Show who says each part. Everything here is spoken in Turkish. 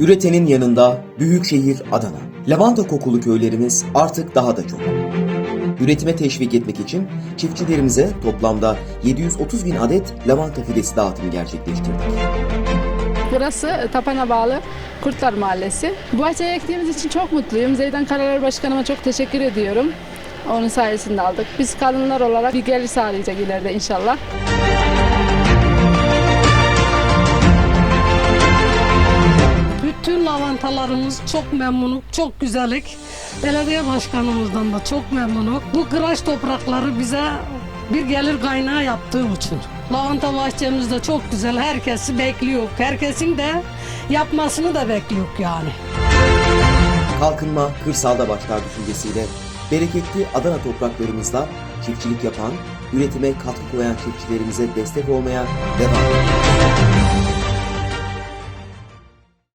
Speaker 1: Üretenin yanında büyük şehir Adana. Lavanta kokulu köylerimiz artık daha da çok. Üretime teşvik etmek için çiftçilerimize toplamda 730 bin adet lavanta fidesi dağıtımı gerçekleştirdik.
Speaker 2: Burası Tapan'a bağlı Kurtlar Mahallesi. Bu bahçeyi ektiğimiz için çok mutluyum. Zeydan Karalar Başkanıma çok teşekkür ediyorum. Onun sayesinde aldık. Biz kadınlar olarak bir gelir sağlayacak ileride inşallah.
Speaker 3: Bütün lavantalarımız çok memnunuk, çok güzellik. Belediye başkanımızdan da çok memnunuk. Bu kıraç toprakları bize bir gelir kaynağı yaptığı için. Lavanta bahçemiz de çok güzel. Herkesi bekliyor. Herkesin de yapmasını da bekliyor yani.
Speaker 1: Kalkınma kırsalda başlar düşüncesiyle bereketli Adana topraklarımızda çiftçilik yapan, üretime katkı koyan çiftçilerimize destek olmaya devam ediyoruz.